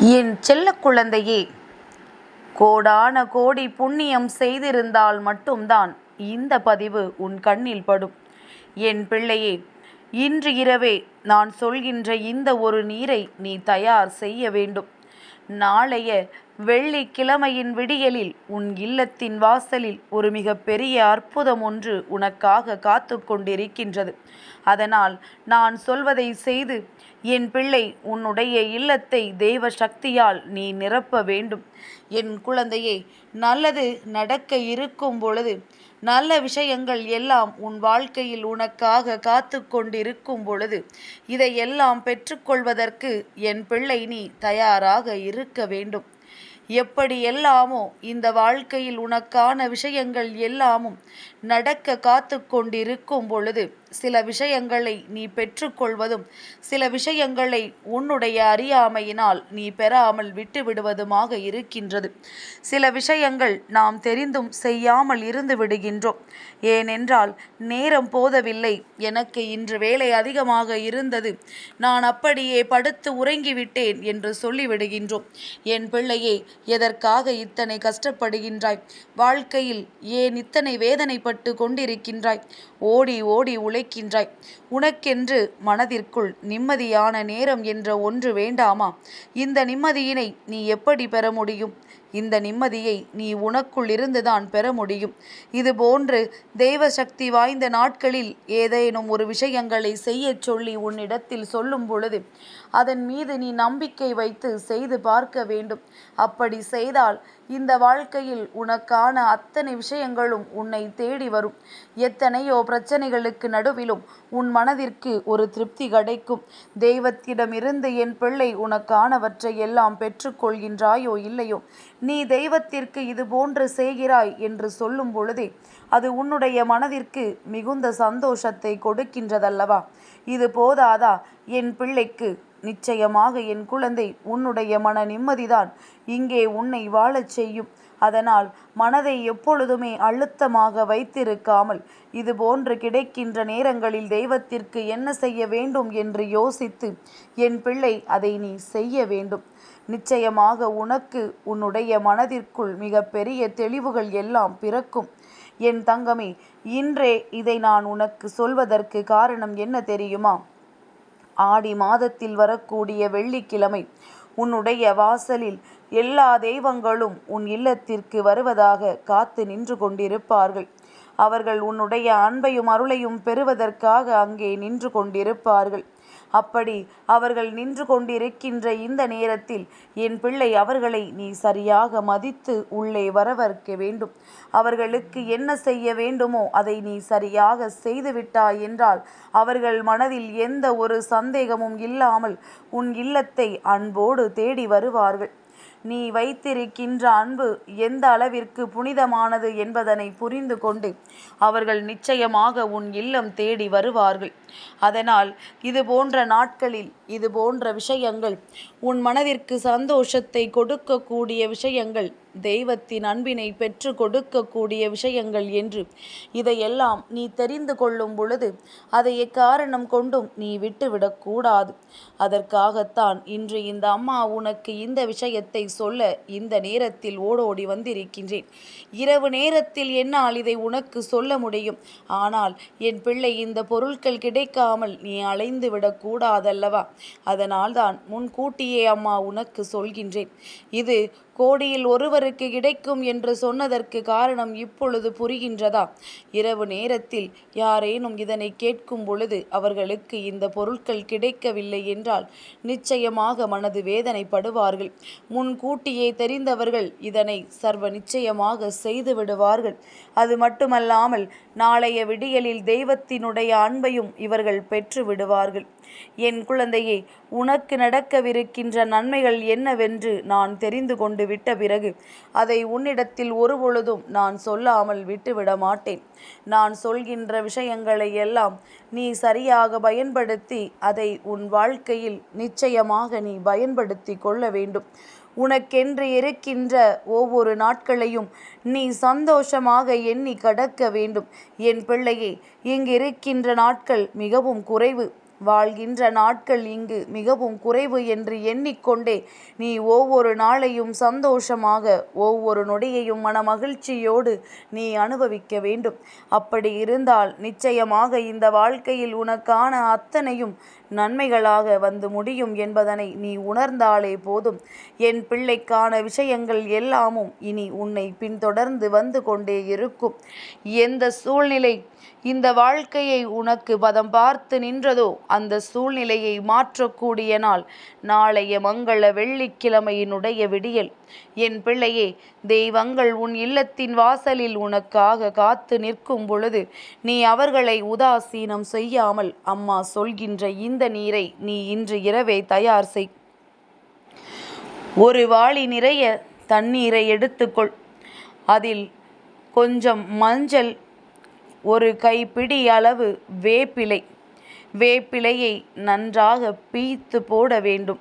என் செல்ல குழந்தையே கோடான கோடி புண்ணியம் செய்திருந்தால் மட்டும்தான் இந்த பதிவு உன் கண்ணில் படும். என் பிள்ளையே இன்று இரவே நான் சொல்கின்ற இந்த ஒரு நீரை நீ தயார் செய்ய வேண்டும். நாளைய வெள்ளிக்கிழமையின் விடியலில் உன் இல்லத்தின் வாசலில் ஒரு மிக பெரிய அற்புதம் ஒன்று உனக்காக காத்து கொண்டிருக்கின்றது. அதனால் நான் சொல்வதை செய்து என் பிள்ளை உன்னுடைய இல்லத்தை தெய்வ சக்தியால் நீ நிரப்ப வேண்டும். என் குழந்தையே நல்லது நடக்க இருக்கும் பொழுது நல்ல விஷயங்கள் எல்லாம் உன் வாழ்க்கையில் உனக்காக காத்து கொண்டிருக்கும் பொழுது இதையெல்லாம் பெற்றுக்கொள்வதற்கு என் பிள்ளை நீ தயாராக இருக்க வேண்டும். எப்படி எல்லாமோ இந்த வாழ்க்கையில் உனக்கான விஷயங்கள் எல்லாமும் நடக்க காத்து கொண்டிருக்கும் பொழுது சில விஷயங்களை நீ பெற்றுக்கொள்வதும் சில விஷயங்களை உன்னுடைய அறியாமையினால் நீ பெறாமல் விட்டுவிடுவதுமாக இருக்கின்றது. சில விஷயங்கள் நாம் தெரிந்தும் செய்யாமல் இருந்து விடுகின்றோம். ஏனென்றால் நேரம் போதவில்லை. எனக்கு இன்று வேலை அதிகமாக இருந்தது. நான் அப்படியே படுத்து உறங்கிவிட்டேன் என்று சொல்லிவிடுகின்றோம். என் பிள்ளையே எதற்காக இத்தனை கஷ்டப்படுகின்றாய்? வாழ்க்கையில் ஏன் இத்தனை வேதனைப்பட்டு கொண்டிருக்கின்றாய்? ஓடி ஓடி உழை உழைக்கின்றாய் உனக்கென்று மனதிற்குள் நிம்மதியான நேரம் என்ற ஒன்று வேண்டாமா? இந்த நிம்மதியினை நீ எப்படி பெற முடியும்? இந்த நிம்மதியை நீ உனக்குள்ளிருந்துதான் பெற முடியும். இது போன்று தெய்வ சக்தி வாய்ந்த நாட்களில் ஏதேனும் ஒரு விஷயங்களை செய்யச் சொல்லி உன்னிடத்தில் சொல்லும் பொழுது அதன் மீது நீ நம்பிக்கை வைத்து செய்து பார்க்க வேண்டும். அப்படி செய்தால் இந்த வாழ்க்கையில் உனக்கான அத்தனை விஷயங்களும் உன்னை தேடி வரும். எத்தனையோ பிரச்சனைகளுக்கு நடுவிலும் உன் மனதிற்கு ஒரு திருப்தி கிடைக்கும். தெய்வத்திடமிருந்து என் பிள்ளை உனக்கானவற்றை எல்லாம் பெற்றுக்கொள்கின்றாயோ இல்லையோ நீ தெய்வத்திற்கு இது போன்று செய்கிறாய் என்று சொல்லும் பொழுதே அது உன்னுடைய மனதிற்கு மிகுந்த சந்தோஷத்தை கொடுக்கின்றதல்லவா? இது போதாதா? என் பிள்ளைக்கு நிச்சயமாக என் குழந்தை உன்னுடைய மன நிம்மதிதான். இங்கே உன்னை வாழச் செய்யும். அதனால் மனதை எப்பொழுதுமே அழுத்தமாக வைத்திருக்காமல் இது போன்று கிடைக்கின்ற நேரங்களில் தெய்வத்திற்கு என்ன செய்ய வேண்டும் என்று யோசித்து என் பிள்ளை அதை நீ செய்ய வேண்டும். நிச்சயமாக உனக்கு உன்னுடைய மனதிற்குள் மிக பெரிய தெளிவுகள் எல்லாம் பிறக்கும். என் தங்கமே இன்றே இதை நான் உனக்கு சொல்வதற்கு காரணம் என்ன தெரியுமா? ஆடி மாதத்தில் வரக்கூடிய வெள்ளிக்கிழமை உன்னுடைய வாசலில் எல்லா தெய்வங்களும் உன் இல்லத்திற்கு வருவதாக காத்து நின்று கொண்டிருப்பார்கள். அவர்கள் உன்னுடைய அன்பையும் அருளையும் பெறுவதற்காக அங்கே நின்று கொண்டிருப்பார்கள். அப்படி அவர்கள் நின்று கொண்டிருக்கின்ற இந்த நேரத்தில் என் பிள்ளை அவர்களை நீ சரியாக மதித்து உள்ளே வரவர்க்க வேண்டும். அவர்களுக்கு என்ன செய்ய வேண்டுமோ அதை நீ சரியாக செய்துவிட்டாய் என்றால் அவர்கள் மனதில் எந்த ஒரு சந்தேகமும் இல்லாமல் உன் இல்லத்தை அன்போடு தேடி வருவார்கள். நீ வைத்திருக்கின்ற அன்பு எந்த அளவிற்கு புனிதமானது என்பதனை புரிந்து கொண்டு அவர்கள் நிச்சயமாக உன் இல்லம் தேடி வருவார்கள். அதனால் இது போன்ற நாட்களில் இது போன்ற விஷயங்கள் உன் மனதிற்கு சந்தோஷத்தை கொடுக்கக்கூடிய விஷயங்கள் தெய்வத்தின் அன்பினை பெற்று கொடுக்கக்கூடிய விஷயங்கள் என்று இதையெல்லாம் நீ தெரிந்து கொள்ளும் பொழுது அதை எக்காரணம் கொண்டும் நீ விட்டுவிடக்கூடாது அதற்காகத்தான் இன்று இந்த அம்மா உனக்கு இந்த விஷயத்தை சொல்ல இந்த நேரத்தில் ஓடோடி வந்திருக்கின்றேன். இரவு நேரத்தில் என்னால் இதை உனக்கு சொல்ல முடியும். ஆனால் என் பிள்ளை இந்த பொருட்கள் கிடைக்காமல் நீ அலைந்து விடக்கூடாதல்லவா அதனால்தான் முன்கூட்டியே அம்மா உனக்கு சொல்கின்றேன். இது கோடியில் ஒருவருக்கு கிடைக்கும் என்று சொன்னதற்கு காரணம் இப்பொழுது புரிகின்றதா? இரவு நேரத்தில் யாரேனும் இதனை கேட்கும் பொழுது அவர்களுக்கு இந்த பொருட்கள் கிடைக்கவில்லை என்றால் நிச்சயமாக மனது வேதனைப்படுவார்கள். முன்கூட்டியே தெரிந்தவர்கள் இதனை சர்வ நிச்சயமாக செய்து விடுவார்கள். அது மட்டுமல்லாமல் நாளைய விடியலில் தெய்வத்தினுடைய அன்பையும் இவர்கள் பெற்று விடுவார்கள். என் குழந்தையே உனக்கு நடக்கவிருக்கின்ற நன்மைகள் என்னவென்று நான் தெரிந்து கொண்டு விட்ட பிறகு அதை உன்னிடத்தில் ஒருபொழுதும் நான் சொல்லாமல் விட்டுவிட மாட்டேன். நான் சொல்கின்ற விஷயங்களை எல்லாம் நீ சரியாக பயன்படுத்தி அதை உன் வாழ்க்கையில் நிச்சயமாக நீ பயன்படுத்தி கொள்ள வேண்டும். உனக்கென்று இருக்கின்ற ஒவ்வொரு நாட்களையும் நீ சந்தோஷமாக எண்ணி கடக்க வேண்டும். என் பிள்ளையே இங்கிருக்கின்ற நாட்கள் மிகவும் குறைவு. வாழ்கின்ற நாட்கள் இங்கு மிகவும் குறைவு என்று எண்ணிக்கொண்டே நீ ஒவ்வொரு நாளையும் சந்தோஷமாக ஒவ்வொரு நொடியையும் மனமகிழ்ச்சியோடு நீ அனுபவிக்க வேண்டும். அப்படி இருந்தால் நிச்சயமாக இந்த வாழ்க்கையில் உனக்கான அத்தனையும் நன்மைகளாக வந்து முடியும் என்பதனை நீ உணர்ந்தாலே போதும். என் பிள்ளைக்கான விஷயங்கள் எல்லாமும் இனி உன்னை பின்தொடர்ந்து வந்து கொண்டே இருக்கும். எந்த சூழ்நிலை இந்த வாழ்க்கையை உனக்கு பதம் பார்த்து நின்றதோ அந்த சூழ்நிலையை மாற்றக்கூடிய நாள். நாளைய மங்கள வெள்ளிக்கிழமையினுடைய விடியல். என் பிள்ளையே தெய்வங்கள் உன் இல்லத்தின் வாசலில் உனக்காக காத்து நிற்கும் பொழுது நீ அவர்களை உதாசீனம் செய்யாமல் அம்மா சொல்கின்ற இந்த நீரை நீ இன்று இரவே தயார் செய். ஒரு வாளி நிறைய தண்ணீரை எடுத்துக்கொள். அதில் கொஞ்சம் மஞ்சள் ஒரு கைப்பிடி அளவு வேப்பிலை. வேப்பிலையை நன்றாக பீய்த்து போட வேண்டும்.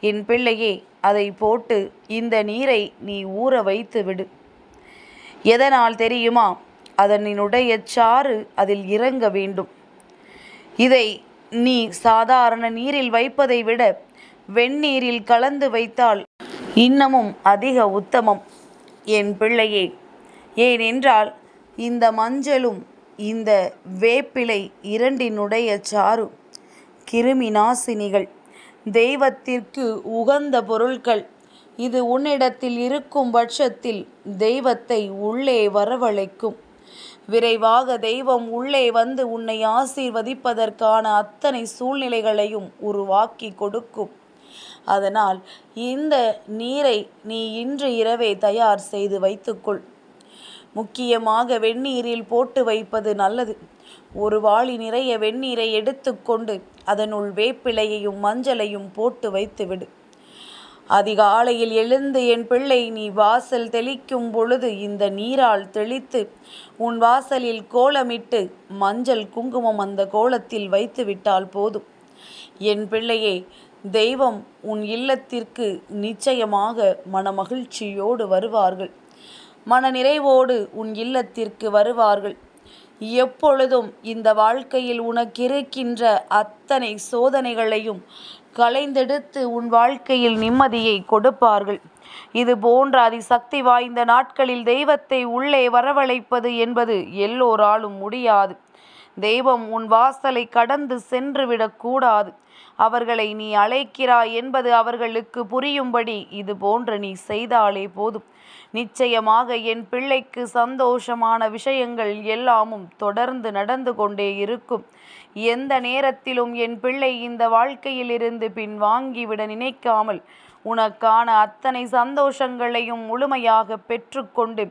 என் பிள்ளையே அதை போட்டு இந்த நீரை நீ ஊற வைத்து விடு. எதனால் தெரியுமா? அதனினுடைய சாறு அதில் இறங்க வேண்டும். இதை நீ சாதாரண நீரில் வைப்பதை விட வெந்நீரில் கலந்து வைத்தால் இன்னமும் அதிக உத்தமம். என் பிள்ளையே ஏனென்றால் இந்த மஞ்சளும் இந்த வேப்பிலை இரண்டினுடைய சாறு. கிருமி நாசினிகள் தெய்வத்திற்கு உகந்த பொருட்கள் இது உன்னிடத்தில் இருக்கும் பட்சத்தில் தெய்வத்தை உள்ளே வரவழைக்கும். விரைவாக தெய்வம் உள்ளே வந்து உன்னை ஆசீர்வதிப்பதற்கான அத்தனை சூழ்நிலைகளையும் உருவாக்கி கொடுக்கும். அதனால் இந்த நீரை நீ இன்று இரவே தயார் செய்து வைத்துக்கொள். முக்கியமாக வெந்நீரில் போட்டு வைப்பது நல்லது. ஒரு வாளி நிறைய வெந்நீரை எடுத்துக்கொண்டு அதனுள் வேப்பிலையையும் மஞ்சளையும் போட்டு வைத்துவிடு அதிகாலையில் எழுந்து என் பிள்ளை நீ வாசல் தெளிக்கும் பொழுது இந்த நீரால் தெளித்து உன் வாசலில் கோலமிட்டு மஞ்சள் குங்குமம் அந்த கோலத்தில் வைத்து விட்டால் போதும். என் பிள்ளையே தெய்வம் உன் இல்லத்திற்கு நிச்சயமாக மனமகிழ்ச்சியோடு வருவார்கள். மனநிறைவோடு உன் இல்லத்திற்கு வருவார்கள். எப்பொழுதும் இந்த வாழ்க்கையில் உனக்கிருக்கின்ற அத்தனை சோதனைகளையும் களைந்தெடுத்து உன் வாழ்க்கையில் நிம்மதியை கொடுப்பார்கள். இது போன்ற அதிசக்தி வாய்ந்த நாட்களில் தெய்வத்தை உள்ளே வரவழைப்பது என்பது எல்லோராலும் முடியாது. தெய்வம் உன் வாசலை கடந்து சென்று விடக்கூடாது அவர்களை நீ அழைக்கிறாய் என்பது அவர்களுக்கு புரியும்படி இது போன்று நீ செய்தாலே போதும். நிச்சயமாக என் பிள்ளைக்கு சந்தோஷமான விஷயங்கள் எல்லாமும் தொடர்ந்து நடந்து கொண்டே இருக்கும். எந்த நேரத்திலும் என் பிள்ளை இந்த வாழ்க்கையிலிருந்து பின் வாங்கிவிட நினைக்காமல் உனக்கான அத்தனை சந்தோஷங்களையும் முழுமையாக பெற்றுக்கொண்டு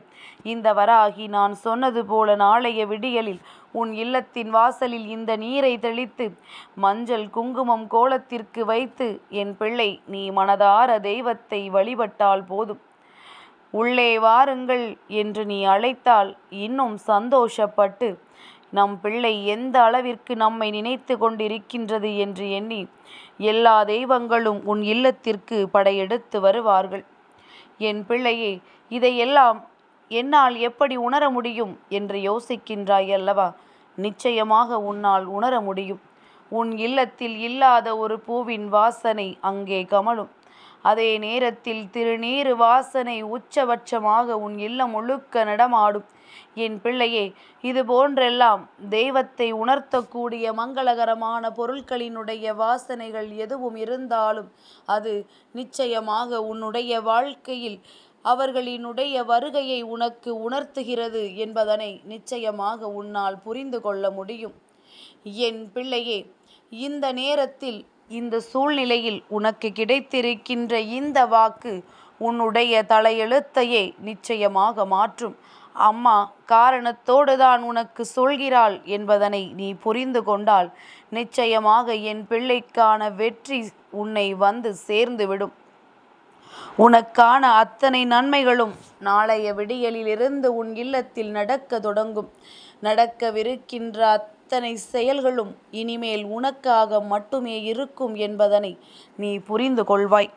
இந்த வராகி நான் சொன்னது போல நாளைய விடியலில் உன் இல்லத்தின் வாசலில் இந்த நீரை தெளித்து மஞ்சள் குங்குமம் கோலத்திற்கு வைத்து என் பிள்ளை நீ மனதார தெய்வத்தை வழிபட்டால் போதும். உள்ளே வாருங்கள் என்று நீ அழைத்தால் இன்னும் சந்தோஷப்பட்டு நம் பிள்ளை எந்த அளவிற்கு நம்மை நினைத்து கொண்டிருக்கின்றது என்று எண்ணி எல்லா தெய்வங்களும் உன் இல்லத்திற்கு படையெடுத்து வருவார்கள். என் பிள்ளையே இதையெல்லாம் என்னால் எப்படி உணர முடியும் என்று யோசிக்கின்றாய் அல்லவா? நிச்சயமாக உன்னால் உணர முடியும். உன் இல்லத்தில் இல்லாத ஒரு பூவின் வாசனை அங்கே கமலும் அதே நேரத்தில் திருநீறு வாசனை உச்சபட்சமாக உன் இல்லம் முழுக்க நடமாடும். என் பிள்ளையே இது போன்றெல்லாம் தெய்வத்தை உணர்த்தக்கூடிய மங்களகரமான பொருட்களினுடைய வாசனைகள் எதுவும் இருந்தாலும் அது நிச்சயமாக உன்னுடைய வாழ்க்கையில் அவர்களினுடைய வருகையை உனக்கு உணர்த்துகிறது என்பதனை நிச்சயமாக உன்னால் புரிந்து கொள்ள முடியும். என் பிள்ளையே இந்த நேரத்தில் இந்த சூழ்நிலையில் உனக்கு கிடைத்திருக்கின்ற இந்த வாக்கு உன்னுடைய தலையெழுத்தையே நிச்சயமாக மாற்றும். அம்மா காரணத்தோடு தான் உனக்கு சொல்கிறாள் என்பதனை நீ புரிந்து கொண்டால் நிச்சயமாக என் பிள்ளைக்கான வெற்றி உன்னை வந்து சேர்ந்துவிடும். உனக்கான அத்தனை நன்மைகளும் நாளைய விடியலிலிருந்து உன் இல்லத்தில் நடக்க தொடங்கும். நடக்கவிருக்கின்ற அத்தனை செயல்களும் இனிமேல் உனக்காக மட்டுமே இருக்கும் என்பதனை நீ புரிந்து கொள்வாய்.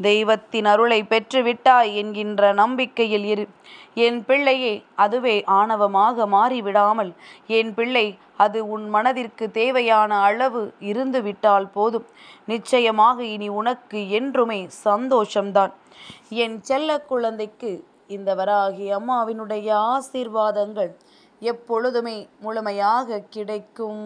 தெய்வத்தின் அருளை பெற்றுவிட்டாய் என்கின்ற நம்பிக்கையில் இரு. என் பிள்ளையே அதுவே ஆணவமாக மாறிவிடாமல் என் பிள்ளை அது உன் மனதிற்கு தேவையான அளவு இருந்து விட்டால் போதும். நிச்சயமாக இனி உனக்கு என்றுமே சந்தோஷம்தான். என் செல்ல குழந்தைக்கு இந்த வராகி அம்மாவினுடைய ஆசீர்வாதங்கள் எப்பொழுதுமே முழுமையாக கிடைக்கும்.